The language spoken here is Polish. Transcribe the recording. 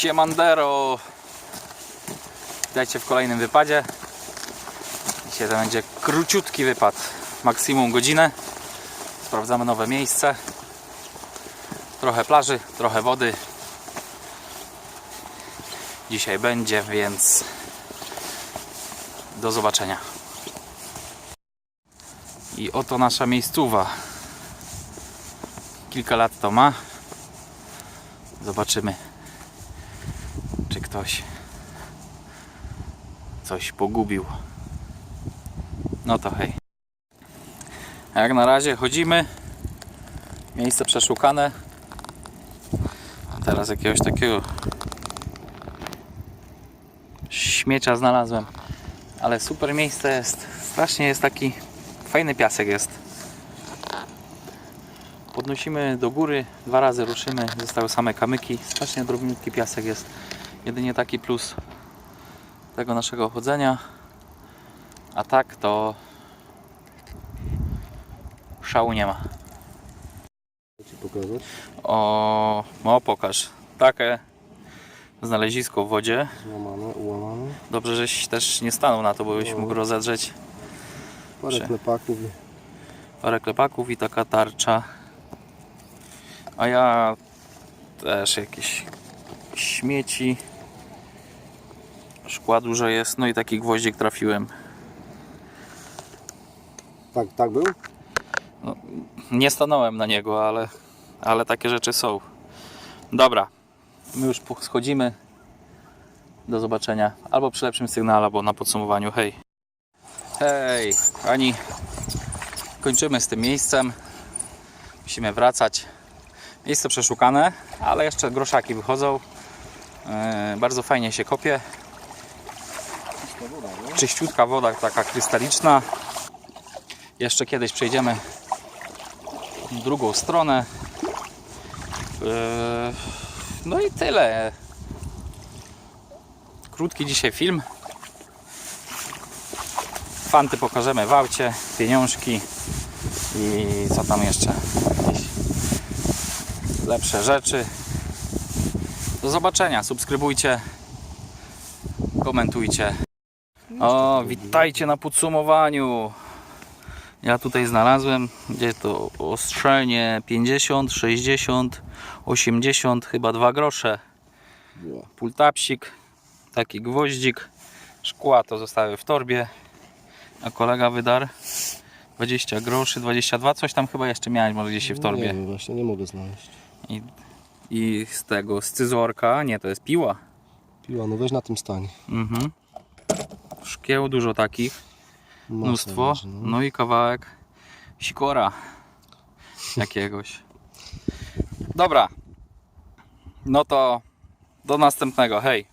Siemandero! Witajcie w kolejnym wypadzie. Dzisiaj to będzie króciutki wypad, maksimum godzinę. Sprawdzamy nowe miejsce. Trochę plaży, trochę wody. Dzisiaj będzie, więc do zobaczenia. I oto nasza miejscowa. Kilka lat to ma. Zobaczymy, czy ktoś coś pogubił. No to hej. Jak na razie chodzimy. Miejsce przeszukane. Teraz jakiegoś takiego śmiecia znalazłem. Ale super miejsce jest. Strasznie jest taki fajny piasek jest. Podnosimy do góry, dwa razy ruszymy, zostały same kamyki. Strasznie drobniutki piasek jest. Jedynie taki plus tego naszego chodzenia. A tak to szału nie ma. Ci pokazać? O, no pokaż. Takie znalezisko w wodzie. Złamane, ułamane. Dobrze, żeś też nie stanął na to, bo byś mógł rozedrzeć Parę Prze- klepaków. parę klepaków i taka tarcza. A ja też jakieś śmieci. Szkła dużo jest, no i taki gwoździk trafiłem. Tak, tak był? Nie stanąłem na niego, ale, ale takie rzeczy są. Dobra, my już schodzimy. Do zobaczenia. Albo przy lepszym sygnale, albo na podsumowaniu. Hej. Hej, ani kończymy z tym miejscem. Musimy wracać. Miejsce przeszukane, ale jeszcze groszaki wychodzą. Yy, bardzo fajnie się kopie. Czyściutka woda, taka krystaliczna. Jeszcze kiedyś przejdziemy drugą stronę. Eee, No i tyle. Krótki dzisiaj film. Fanty pokażemy w aucie, pieniążki i co tam jeszcze? Jakieś lepsze rzeczy. Do zobaczenia. Subskrybujcie, komentujcie. O, witajcie na podsumowaniu. Ja tutaj znalazłem, gdzie to ostrzelnie 50, 60, 80, chyba 2 grosze. Pultapsik, taki gwoździk, szkła to zostały w torbie, a kolega wydarł 20 groszy, 22, coś tam chyba jeszcze miałeś może gdzieś w Nie torbie. wiem, właśnie nie mogę znaleźć. I, I z tego, z cyzorka, nie, to jest piła. Piła, no weź na tym stań. Mhm. Szkieł dużo takich. Mnóstwo. no. No i kawałek sikora jakiegoś. Dobra. No to do następnego. Hej.